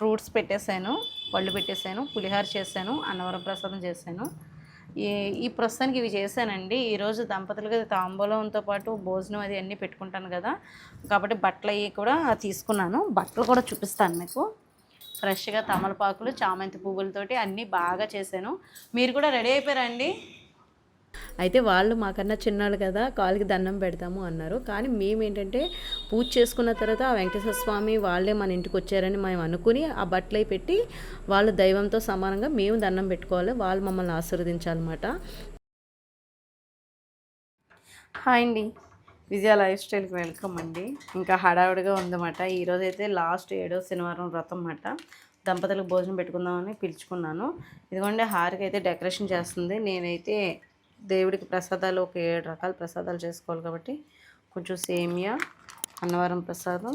Fruits పెట్టేశాను పళ్ళు పెట్టేశాను పులిహార చేశాను అన్నవరం ప్రసాదం చేశాను. ఈ ఈ ప్రస్తుతానికి ఇవి చేశానండి. ఈరోజు దంపతులకి తాంబూలంతో పాటు భోజనం అది అన్నీ పెట్టుకుంటాను కదా. కాబట్టి బట్టలు అవి కూడా తీసుకున్నాను. బట్టలు కూడా చూపిస్తాను మీకు. ఫ్రెష్గా తమలపాకులు చామంతి పువ్వులతోటి అన్నీ బాగా చేశాను. మీరు కూడా రెడీ అయిపోయారండి అయితే వాళ్ళు మాకన్నా చిన్నాళ్ళు కదా కాలికి దండం పెడతాము అన్నారు. కానీ మేము ఏంటంటే పూజ చేసుకున్న తర్వాత ఆ వెంకటేశ్వర స్వామి వాళ్ళే మన ఇంటికి వచ్చారని మేము అనుకుని ఆ బట్టలై పెట్టి వాళ్ళు దైవంతో సమానంగా మేము దండం పెట్టుకోవాలి వాళ్ళు మమ్మల్ని ఆశీర్వదించాలన్నమాట. హాయ్ అండి. విజయ లైఫ్ స్టైల్కి వెల్కమ్ అండి. ఇంకా హడావుడిగా ఉందన్నమాట. ఈరోజు అయితే లాస్ట్ ఏడో శనివారం వ్రతం అన్నమాట దంపతులకు భోజనం పెట్టుకుందామని పిలుచుకున్నాను. ఇదిగోండి హారికి అయితే డెకరేషన్ చేస్తుంది. నేనైతే దేవుడికి ప్రసాదాలు ఒక ఏడు రకాల ప్రసాదాలు చేసుకోవాలి కాబట్టి కొంచెం సేమియా అన్నవరం ప్రసాదం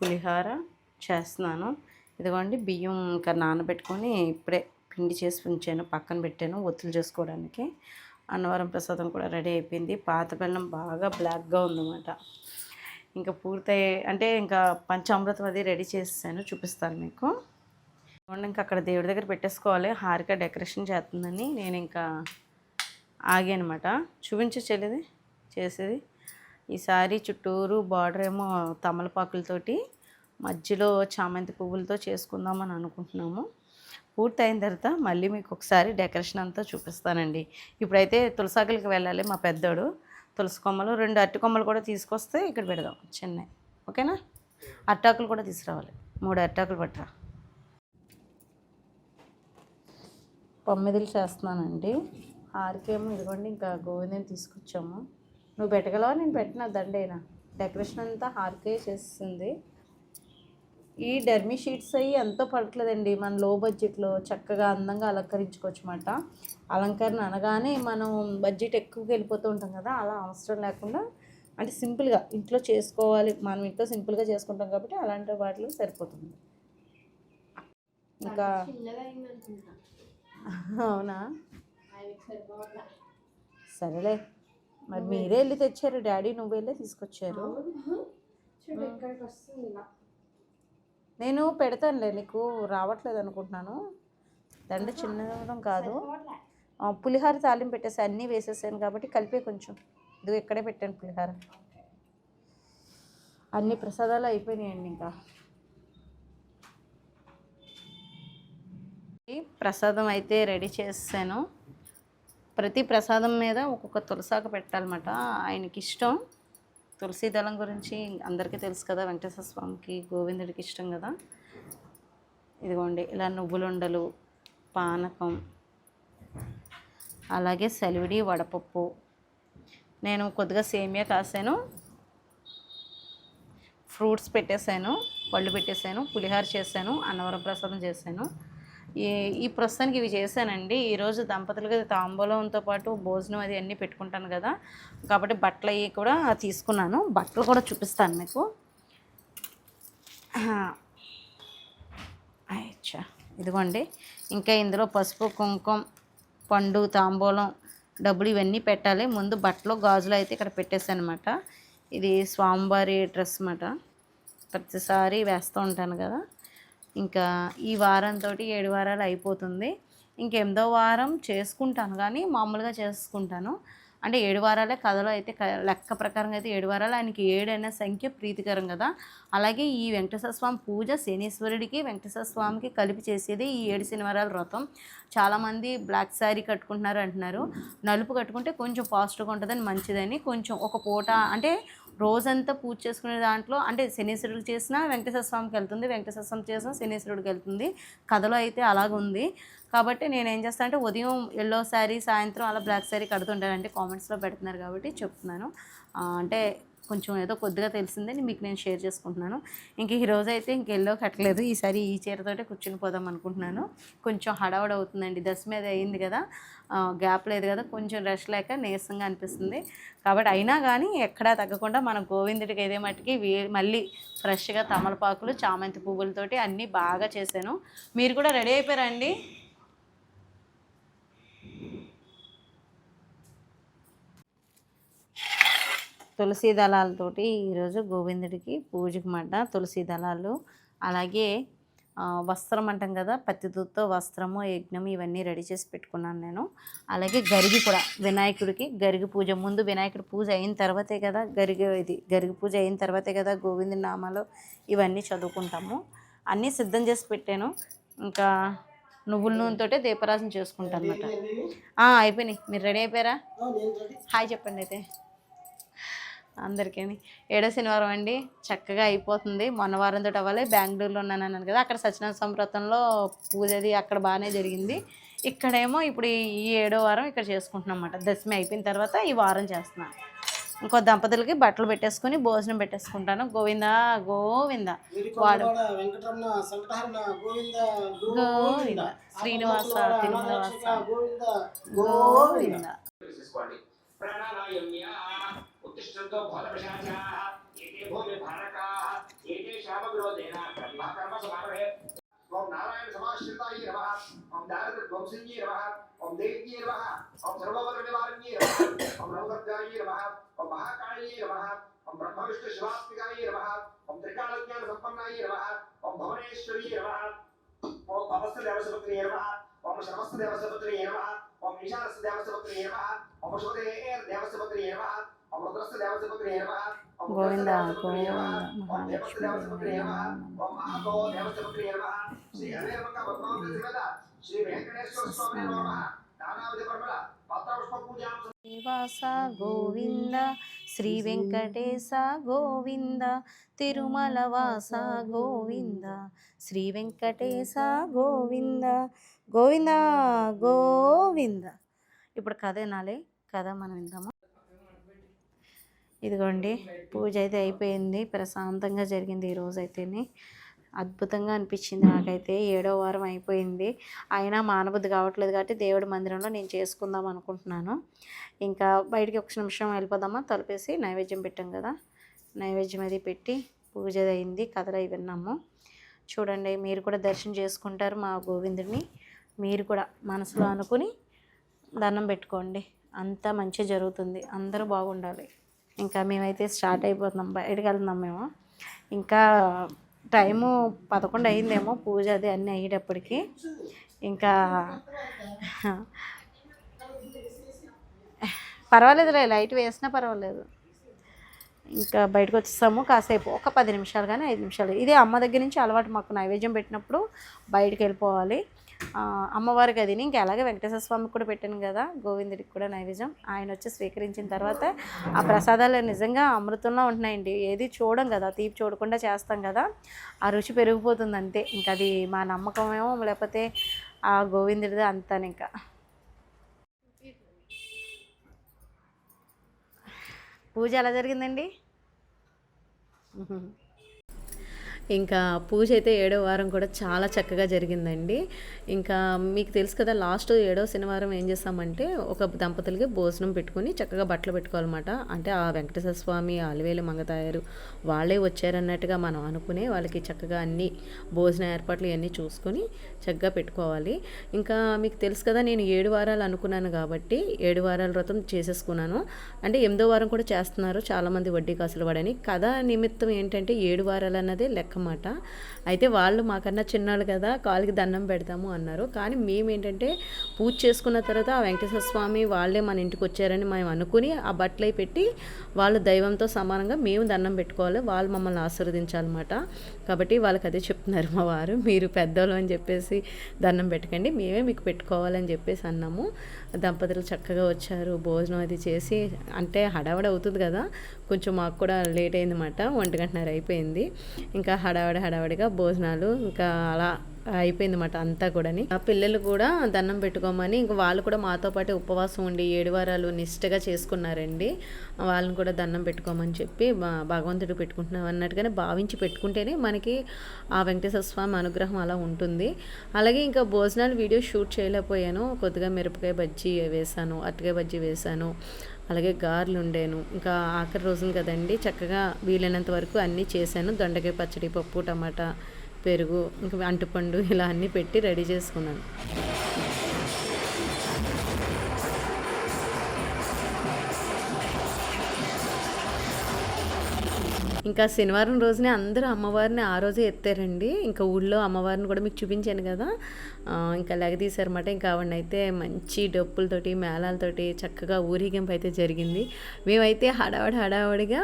పులిహార చేస్తున్నాను. ఇదిగోండి బియ్యం ఇంకా నానబెట్టుకొని ఇప్పుడే పిండి చేసి ఉంచాను పక్కన పెట్టాను ఒత్తులు చేసుకోవడానికి. అన్నవరం ప్రసాదం కూడా రెడీ అయిపోయింది. పాత బెల్లం బాగా బ్లాక్గా ఉందన్నమాట. ఇంకా పూర్తయి అంటే ఇంకా పంచామృతం అది రెడీ చేసేసాను చూపిస్తాను మీకు. ఇదిగోండి ఇంకా అక్కడ దేవుడి దగ్గర పెట్టేసుకోవాలి. హారిక డెకరేషన్ చేస్తుందని నేను ఇంకా ఆగానమాట అనమాట చెల్లిది చేసేది. ఈ చుట్టూరు బార్డర్ ఏమో తమలపాకులతోటి మధ్యలో చామంతి పువ్వులతో చేసుకుందామని అనుకుంటున్నాము. పూర్తయిన తర్వాత మళ్ళీ మీకు ఒకసారి డెకరేషన్ అంతా చూపిస్తానండి. ఇప్పుడైతే తులసాకులకి వెళ్ళాలి మా పెద్దోడు. తులసి కొమ్మలు రెండు అరటి కొమ్మలు కూడా తీసుకొస్తే ఇక్కడ పెడదాం చెన్నై ఓకేనా? అట్టాకులు కూడా తీసుకురావాలి. మూడు అట్టాకులు పట్టరా. పొమ్మిదిలు చేస్తున్నానండి. ఆరికేమో ఇదిగోండి ఇంకా గోవిందని తీసుకొచ్చాము. నువ్వు పెట్టగలవా? నేను పెట్టిన దండైనా? డెకరేషన్ అంతా హార్కే చేస్తుంది. ఈ డర్మీ షీట్స్ అయ్యి ఎంతో పడట్లేదండి. మన లో బడ్జెట్లో చక్కగా అందంగా అలంకరించుకోవచ్చు అన్నమాట అలంకరణ అనగానే మనం బడ్జెట్ ఎక్కువగా వెళ్ళిపోతూ ఉంటాం కదా అలా అవసరం లేకుండా అంటే సింపుల్గా ఇంట్లో చేసుకోవాలి. మనం ఇంట్లో సింపుల్గా చేసుకుంటాం కాబట్టి అలాంటి వాటిలో సరిపోతుంది. ఇంకా అవునా? సరేలే. మరి మీరే వెళ్ళి తెచ్చారు. డాడీ నువ్వు వెళ్ళే తీసుకొచ్చారు నేను పెడతానులే. నీకు రావట్లేదు అనుకుంటున్నాను. దండ చిన్నదవడం కాదు. పులిహార తాలింపు పెట్టేసి అన్నీ వేసేసాను కాబట్టి కలిపే కొంచెం. ఇది ఇక్కడే పెట్టాను పులిహార. అన్ని ప్రసాదాలు అయిపోయినాయండి ఇంకా. ప్రసాదం అయితే రెడీ చేసాను. ప్రతి ప్రసాదం మీద ఒక్కొక్క తులసాకు పెట్టాలన్నమాట. ఆయనకి ఇష్టం తులసి దళం గురించి అందరికీ తెలుసు కదా వెంకటేశ్వర స్వామికి గోవిందుడికి ఇష్టం కదా. ఇదిగోండి ఇలా నువ్వులుండలు పానకం అలాగే సెలివిడి వడపప్పు. నేను కొద్దిగా సేమియా కాసాను ఫ్రూట్స్ పెట్టేశాను పళ్ళు పెట్టేశాను పులిహార చేశాను అన్నవరం ప్రసాదం చేశాను ఈ ఈ ప్రస్తుతానికి ఇవి చేశానండి. ఈరోజు దంపతులకి తాంబూలంతో పాటు భోజనం అది అన్నీ పెట్టుకుంటాను కదా. కాబట్టి బట్టలు అవి కూడా తీసుకున్నాను. బట్టలు కూడా చూపిస్తాను మీకు. అచ్చా ఇదిగోండి. ఇంకా ఇందులో పసుపు కుంకుమ పండు తాంబూలం డబ్బులు ఇవన్నీ పెట్టాలి. ముందు బట్టలు గాజులు అయితే ఇక్కడ పెట్టేశాను అనమాట ఇది స్వామివారి డ్రెస్ అన్నమాట. ప్రతిసారి వేస్తూ ఉంటాను కదా. ఇంకా ఈ వారంతో ఏడు వారాలు అయిపోతుంది. ఇంకెనిమిదో వారం చేసుకుంటాను కానీ మామూలుగా చేసుకుంటాను. అంటే ఏడు వారాలే కథలో అయితే క- లెక్క ప్రకారంగా అయితే ఏడు వారాలు ఆయనకి ఏడైన సంఖ్య ప్రీతికరం కదా. అలాగే ఈ వెంకటేశ్వర స్వామి పూజ శనీశ్వరుడికి వెంకటేశ్వర స్వామికి కలిపి చేసేది ఈ ఏడు శనివారాల వ్రతం. చాలామంది బ్లాక్ శారీ కట్టుకుంటున్నారు అంటున్నారు. నలుపు కట్టుకుంటే కొంచెం పాజిటివ్గా ఉంటుందని మంచిదని కొంచెం ఒక పూట అంటే రోజంతా పూజ చేసుకునే దాంట్లో అంటే శనీశ్వరుడు చేసినా వెంకటేశ్వర స్వామికి వెళ్తుంది వెంకటేశ్వర స్వామి చేసినా శనీశ్వరుడికి వెళ్తుంది. కథలో అయితే అలాగుంది కాబట్టి నేను ఏం చేస్తాను అంటే ఉదయం ఎల్లో శారీ సాయంత్రం అలా బ్లాక్ శారీ కడుతుంటానంటే కామెంట్స్లో పెడుతున్నారు కాబట్టి చెప్తున్నాను. అంటే కొంచెం ఏదో కొద్దిగా తెలిసిందని మీకు నేను షేర్ చేసుకుంటున్నాను. ఇంక ఈ రోజు అయితే ఇంక ఎల్లో కట్టలేదు. ఈసారి ఈ చీరతోటే కూర్చుని పోదాం అనుకుంటున్నాను. కొంచెం హడావుడ అవుతుందండి. దశ మీద అయింది కదా. గ్యాప్ లేదు కదా. కొంచెం రష్ లేక నీరసంగా అనిపిస్తుంది. కాబట్టి అయినా కానీ ఎక్కడా తగ్గకుండా మన గోవిందుడికి ఏదే మట్టికి వే- మళ్ళీ ఫ్రెష్గా తమలపాకులు చామంతి పువ్వులతోటి అన్నీ బాగా చేశాను. మీరు కూడా రెడీ అయిపోయారండి తులసి దళాలతోటి ఈరోజు గోవిందుడికి పూజకు మాట తులసి దళాలు. అలాగే వస్త్రం అంటాం కదా పత్తితో వస్త్రము యజ్ఞము ఇవన్నీ రెడీ చేసి పెట్టుకున్నాను నేను. అలాగే గరిగి కూడా వినాయకుడికి గరిగి పూజ. ముందు వినాయకుడి పూజ అయిన తర్వాతే కదా గరిగి ఇది గరిగి పూజ అయిన తర్వాతే కదా గోవింద నామాలు ఇవన్నీ చదువుకుంటాము. అన్నీ సిద్ధం చేసి పెట్టాను. ఇంకా నువ్వుల నూనెతోటే దీపరాజన చేసుకుంటాను అనమాట అయిపోయినాయి. మీరు రెడీ అయిపోయారా? హాయ్ చెప్పండి అయితే. అందరికీ ఏడో శనివారం అండి. చక్కగా అయిపోతుంది. మొన్న వారంతో అవ్వాలి. బెంగళూరులో ఉన్నాను అన్నాను కదా అక్కడ సత్యనారాయణ సంవ్రతంలో పూజ అది అక్కడ బాగానే జరిగింది. ఇక్కడేమో ఇప్పుడు ఈ ఏడో వారం ఇక్కడ చేసుకుంటున్నాం అన్నమాట. దశమి అయిపోయిన తర్వాత ఈ వారం చేస్తున్నాను. ఇంకో దంపతులకి బట్టలు పెట్టేసుకుని భోజనం పెట్టేసుకుంటాను. గోవిందా గోవింద. వాడు గోవింద శ్రీనివాస తిరుమలవాస. గోవింద గోవింద. తీసుకోండి ప్రాణాయామ్య ఉత్తిష్టంతో భోదపశాచాః ఏతే భూమి భారకాః ఏతే శామవిరోధేన కర్మ కర్మ సమారభే ఓం నారాయణ సమాశ్రితాయ నమః ఓం దారిద్ర ధ్వంసన్యే నమః ఓం దేవ్యే నమః ఓం సర్వవర నివారణ్యే నమః ఓం రఘుభద్రాయ నమః ఓం మహాకాళయే నమః ఓం బ్రహ్మ విష్ణు శివాత్మికాయ నమః ఓం త్రికాలజ్ఞాన సంపన్నాయ నమః ఓం భువనేశ్వరీ నమః ఓం భవస్థ దేవసపత్ని నమః ఓం శ్రవస్థ దేవసపత్ని నమః ఓం ఈశానస్య దేవసపత్ని నమః ఓం గోవింద గోవింద నమః ఓం దేవస్య దేవసపత్ని నమః ఓం మహాతో దేవసపత్ని నమః శ్రీ హరిహరమంగ పద్మావతి శ్రీమద శ్రీ వెంకటేశ్వర స్వామి నమః నానావిధ పర్వల పత్రపుష్ప పూజాం శ్రీనివాస గోవింద శ్రీ వెంకటేశ గోవింద తిరుమల వాస గోవింద శ్రీ వెంకటేశ గోవింద గోవింద గోవింద ఇప్పుడు కథ వినాలి. కథ మనం విందాము? ఇదిగోండి పూజ అయితే అయిపోయింది. ప్రశాంతంగా జరిగింది ఈరోజు అయితేనే అద్భుతంగా అనిపించింది నాకైతే. ఏడో వారం అయిపోయింది. అయినా మానబుద్ధి కావట్లేదు కాబట్టి దేవుడి మందిరంలో నేను చేసుకుందాం అనుకుంటున్నాను. ఇంకా బయటికి ఒక నిమిషం వెళ్ళిపోదామా? తలపేసి నైవేద్యం పెట్టాం కదా. నైవేద్యం అది పెట్టి పూజ అది అయింది కథలు అవి విన్నాము. చూడండి మీరు కూడా దర్శనం చేసుకుంటారు మా గోవిందుడిని. మీరు కూడా మనసులో అనుకుని దండం పెట్టుకోండి. అంతా మంచిగా జరుగుతుంది. అందరూ బాగుండాలి. ఇంకా మేమైతే స్టార్ట్ అయిపోతున్నాం బయటకు వెళ్తున్నాం మేము. ఇంకా టైము పదకొండు అయిందేమో పూజ అది అన్నీ అయ్యేటప్పటికి. ఇంకా పర్వాలేదులే లైట్ వేసినా పర్వాలేదు. ఇంకా బయటకు వచ్చేసాము కాసేపు ఒక పది నిమిషాలు కానీ ఐదు నిమిషాలు. ఇదే అమ్మ దగ్గర నుంచి అలవాటు మాకు నైవేద్యం పెట్టినప్పుడు బయటికి వెళ్ళిపోవాలి. అమ్మవారి గదిని ఇంకా అలాగే వెంకటేశ్వర స్వామికి కూడా పెట్టాను కదా గోవిందుడికి కూడా నైవేద్యం. ఆయన వచ్చి స్వీకరించిన తర్వాత ఆ ప్రసాదాలు నిజంగా అమృతంలో ఉంటున్నాయండి. ఏది చూడం కదా తీపి చూడకుండా చేస్తాం కదా ఆ రుచి పెరిగిపోతుంది అంతే. ఇంకా అది మా నమ్మకమేమో లేకపోతే ఆ గోవిందుడిది అంతాను ఇంకా. పూజ ఎలా జరిగిందండి? ఇంకా పూజ అయితే ఏడో వారం కూడా చాలా చక్కగా జరిగిందండి. ఇంకా మీకు తెలుసు కదా లాస్ట్ ఏడో శనివారం ఏం చేస్తామంటే ఒక దంపతులకి భోజనం పెట్టుకుని చక్కగా బట్టలు పెట్టుకోవాలన్నమాట. అంటే ఆ వెంకటేశ్వర స్వామి ఆలివేలు మంగతాయారు వాళ్ళే వచ్చారన్నట్టుగా మనం అనుకునే వాళ్ళకి చక్కగా అన్ని భోజన ఏర్పాట్లు ఇవన్నీ చూసుకొని చక్కగా పెట్టుకోవాలి. ఇంకా మీకు తెలుసు కదా నేను ఏడు వారాలు అనుకున్నాను కాబట్టి ఏడు వారాల వ్రతం చేసేసుకున్నాను. అంటే ఎనిమిదో వారం కూడా చేస్తున్నారు చాలామంది వడ్డీ కాసులు వాడని. కథ నిమిత్తం ఏంటంటే ఏడు వారాలు అన్నదే లెక్క. అన్నమాట. అయితే వాళ్ళు మాకన్నా చిన్నాళ్ళు కదా కాలికి దండం పెడతాము అన్నారు. కానీ మేము ఏంటంటే పూజ చేసుకున్న తర్వాత ఆ వెంకటేశ్వర స్వామి వాళ్ళే మన ఇంటికి వచ్చారని మేము అనుకుని ఆ బట్టలై పెట్టి వాళ్ళు దైవంతో సమానంగా మేము దండం పెట్టుకోవాలి వాళ్ళు మమ్మల్ని ఆశీర్వదించాలన్నమాట. కాబట్టి వాళ్ళకి అదే చెప్తున్నారు మా వారు మీరు పెద్దోళ్ళు అని చెప్పేసి దండం పెట్టకండి మేమే మీకు పెట్టుకోవాలని చెప్పేసి అన్నాము. దంపతులు చక్కగా వచ్చారు భోజనం అది చేసి అంటే హడావడ అవుతుంది కదా కొంచెం మాకు కూడా లేట్ అయిందన్నమాట ఒంటి గంటన్నర అయిపోయింది. ఇంకా హడావడి హడావడిగా భోజనాలు ఇంకా అలా అయిపోయిందన్నమాట అంతా కూడాని. ఆ పిల్లలు కూడా దండం పెట్టుకోమని ఇంకా వాళ్ళు కూడా మాతో పాటు ఉపవాసం ఉండి ఏడు వారాలు నిష్టగా చేసుకున్నారండి. వాళ్ళని కూడా దండం పెట్టుకోమని చెప్పి భగవంతుడు పెట్టుకుంటున్నాం అన్నట్టుగానే భావించి పెట్టుకుంటేనే మనకి ఆ వెంకటేశ్వర స్వామి అనుగ్రహం అలా ఉంటుంది. అలాగే ఇంకా భోజనాలు వీడియో షూట్ చేయలేకపోయాను. కొద్దిగా మిరపకాయ బజ్జీ వేశాను అరటికాయ బజ్జీ వేశాను అలాగే గారెలు ఉండేను. ఇంకా ఆఖరి రోజున కదండి చక్కగా వీలైనంత వరకు అన్నీ చేశాను. దొండకాయ పచ్చడి పప్పు టమాటా పెరుగు ఇంకా అంటుపండు ఇలా అన్నీ పెట్టి రెడీ చేసుకున్నాను. ఇంకా శనివారం రోజునే అందరూ అమ్మవారిని ఆ రోజే ఎత్తారండి. ఇంకా ఊళ్ళో అమ్మవారిని కూడా మీకు చూపించాను కదా. ఇంకా లెగదీశారన్నమాట. ఇంకా ఆవిడని అయితే మంచి డప్పులతోటి మేళాలతోటి చక్కగా ఊరేగింపు అయితే జరిగింది. మేమైతే హడావడి హడావడిగా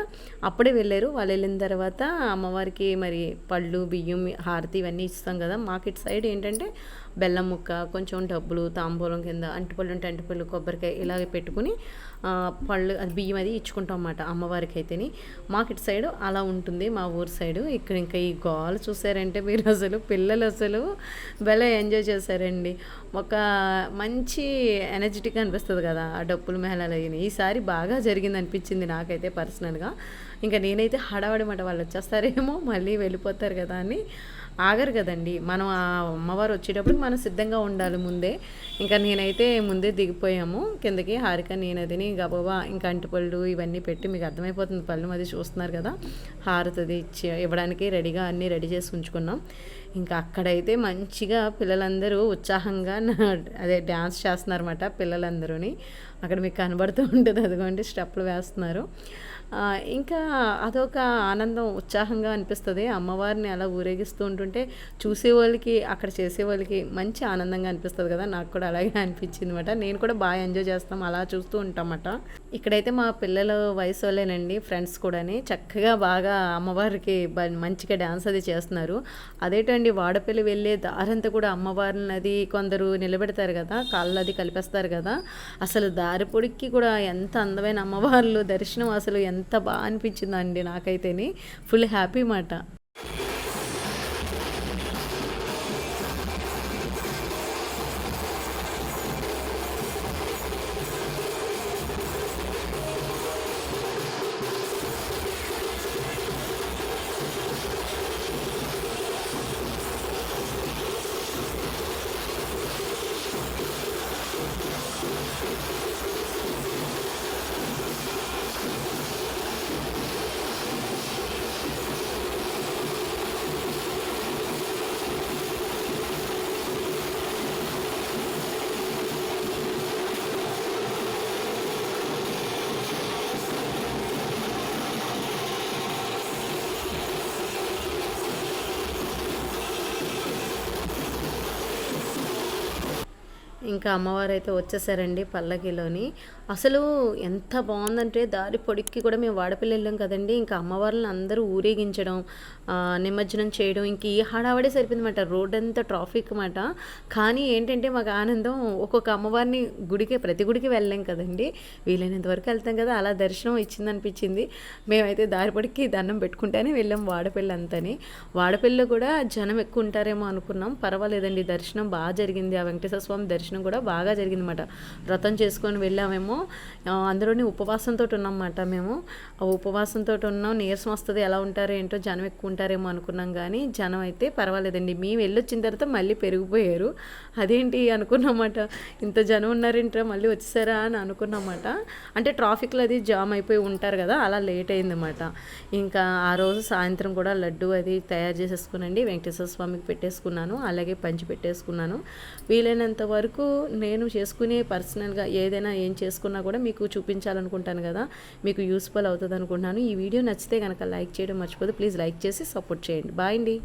అప్పుడే వెళ్ళారు. వాళ్ళు వెళ్ళిన తర్వాత అమ్మవారికి మరి పళ్ళు బియ్యం హారతి ఇవన్నీ ఇస్తాం కదా. మాకు ఇటు సైడ్ ఏంటంటే బెల్లం ముక్క కొంచెం డబ్బులు తాంబూలం కింద అంటిపళ్ళు ఉంటే అంటిపళ్ళు కొబ్బరికాయ ఇలాగే పెట్టుకుని పళ్ళు అది బియ్యం అది ఇచ్చుకుంటాం అన్నమాట అమ్మవారికి అయితేని మాకు ఇటు సైడ్ అలా ఉంటుంది మా ఊరు సైడు. ఇక్కడ ఇంకా ఈ గోల్ చూసారంటే మీరు అసలు పిల్లలు అసలు భలే ఎంజాయ్ చేశారండి. ఒక మంచి ఎనర్జెటిక్ అనిపిస్తుంది కదా ఆ డప్పుల మేళాలు అయ్యి ఈసారి బాగా జరిగింది అనిపించింది నాకైతే పర్సనల్గా. ఇంకా నేనైతే హడావడి మాట వాళ్ళు వచ్చేస్తారేమో మళ్ళీ వెళ్ళిపోతారు కదా అని ఆగరు కదండి. మనం ఆ అమ్మవారు వచ్చేటప్పుడు మనం సిద్ధంగా ఉండాలి ముందే. ఇంకా నేనైతే ముందే దిగిపోయాము. కిందకి హారిక నేను అదిని ఇంకా అంటిపళ్ళు ఇవన్నీ పెట్టి మీకు అర్థమైపోతుంది. పళ్ళు అది చూస్తున్నారు కదా. హారతది ఇచ్చి ఇవ్వడానికి రెడీగా అన్నీ రెడీ చేసి ఉంచుకున్నాం. ఇంకా అక్కడైతే మంచిగా పిల్లలందరూ ఉత్సాహంగా నా- అదే డ్యాన్స్ చేస్తున్నారన్నమాట పిల్లలందరూని. అక్కడ మీకు కనబడుతూ ఉంటుంది. అదిగోండి స్టెప్పులు వేస్తున్నారు. ఇంకా అదొక ఆనందం ఉత్సాహంగా అనిపిస్తుంది. అమ్మవారిని అలా ఊరేగిస్తూ ఉంటుంటే చూసే వాళ్ళకి అక్కడ చేసే వాళ్ళకి మంచి ఆనందంగా అనిపిస్తుంది కదా. నాకు కూడా అలాగే అనిపించింది అనమాట నేను కూడా బాగా ఎంజాయ్ చేస్తాం అలా చూస్తూ ఉంటామట. ఇక్కడైతే మా పిల్లల వయసు వాళ్ళేనండి ఫ్రెండ్స్ కూడాని. చక్కగా బాగా అమ్మవారికి మంచిగా డ్యాన్స్ అది చేస్తున్నారు. అదేటండి వాడపల్లి వెళ్ళే దారంతా కూడా అమ్మవారిని అది కొందరు నిలబెడతారు కదా కాళ్ళు అది కలిపేస్తారు కదా. అసలు దారి పొడికి కూడా ఎంత అందమైన అమ్మవార్లు దర్శనం అసలు ఎంత ఎంత బాగా అనిపించిందండి నాకైతేని. ఫుల్ హ్యాపీ మాట. ఇంకా అమ్మవారు అయితే వచ్చేసారండి పల్లకిలోని. అసలు ఎంత బాగుందంటే దారి పొడిక్కి కూడా మేము వాడపల్లి వెళ్ళాం కదండి. ఇంకా అమ్మవార్లను అందరూ ఊరేగించడం నిమజ్జనం చేయడం ఇంక ఈ హడావడే సరిపోయిందన్నమాట. రోడ్ అంతా ట్రాఫిక్ మాట కానీ ఏంటంటే మాకు ఆనందం ఒక్కొక్క అమ్మవారిని గుడికి ప్రతి గుడికి వెళ్ళాం కదండి. వీలైనంత వరకు వెళ్తాం కదా. అలా దర్శనం ఇచ్చింది అనిపించింది మేమైతే దారి పొడికి దండం పెట్టుకుంటేనే వెళ్ళాం వాడపల్లి అంతని. వాడపల్లిలో కూడా జనం ఎక్కువ ఉంటారేమో అనుకున్నాం. పర్వాలేదండి దర్శనం బాగా జరిగింది. ఆ వెంకటేశ్వర స్వామి దర్శనం కూడా బాగా జరిగిందన్నమాట. వ్రతం చేసుకొని వెళ్ళామేమో ఆ, అందులోని ఉపవాసంతో ఉన్నామన్నమాట మేము. ఆ ఉపవాసంతో ఉన్నాం నీరసం వస్తుంది ఎలా ఉంటారో ఏంటో జనం ఎక్కువ ఉంటారేమో అనుకున్నాం కానీ జనం అయితే పర్వాలేదండి. మేము వెళ్ళొచ్చిన తర్వాత మళ్ళీ పెరిగిపోయారు. అదేంటి అనుకున్నామాట ఇంత జనం ఉన్నారేంట్రా మళ్ళీ వచ్చేసారా అని అనుకున్నామాట అంటే ట్రాఫిక్లో అది జామ్ అయిపోయి ఉంటారు కదా అలా లేట్ అయిందన్నమాట. ఇంకా ఆ రోజు సాయంత్రం కూడా లడ్డు అది తయారు చేసేసుకునండి వెంకటేశ్వర స్వామికి పెట్టేసుకున్నాను అలాగే పంచి పెట్టేసుకున్నాను. వీలైనంత వరకు నేను చేసుకునే పర్సనల్గా ఏదైనా ఏం చేసుకున్నా కూడా మీకు చూపించాలనుకుంటాను కదా మీకు యూస్ఫుల్ అవుతుంది అనుకుంటున్నాను ఈ వీడియో నచ్చితే కనుక లైక్ చేయడం మర్చిపోదు. ప్లీజ్ లైక్ చేసి సపోర్ట్ చేయండి. బాయ్ అండి.